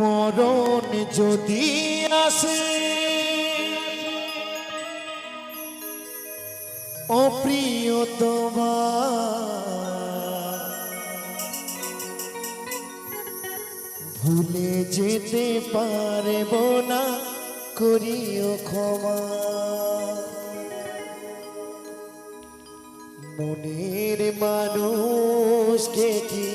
মরণ যদি আসে অপ্রিয় তোমার ভুলে যেতে পারব না করিও ক্ষমা। মনের মানুষকে কি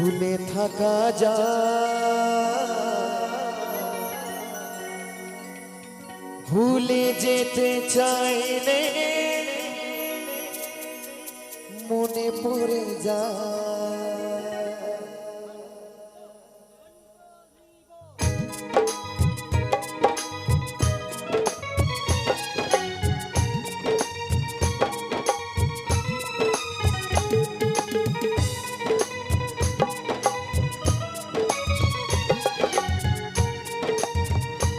ভুলে থাকা যা ভুলে যেতে চাইলে মনে পড়ে যায়।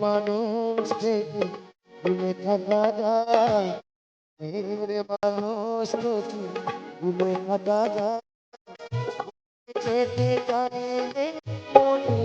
মানুষ দূরে থাকা মানুষ দূরে থাকা যায় যেতে যায় মরণ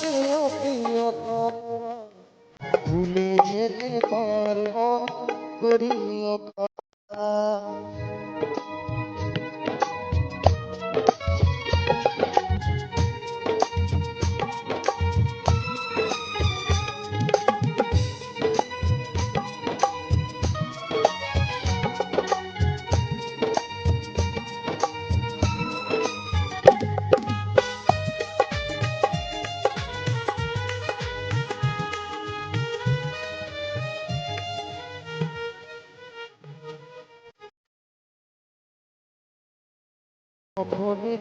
আসে প্রিয়তম ভুলে যেতে পারব করিও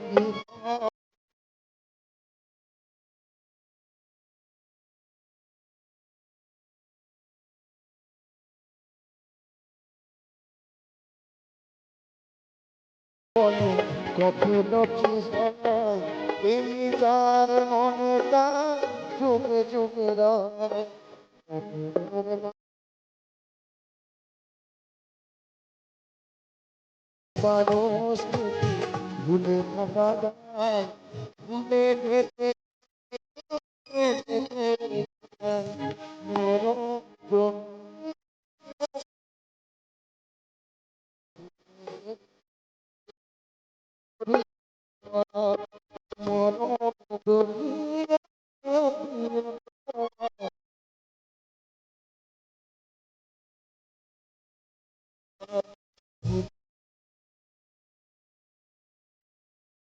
দিও বলো কখনো কি তুমি তার মানুষ তুমি ভুলে থাকা যায়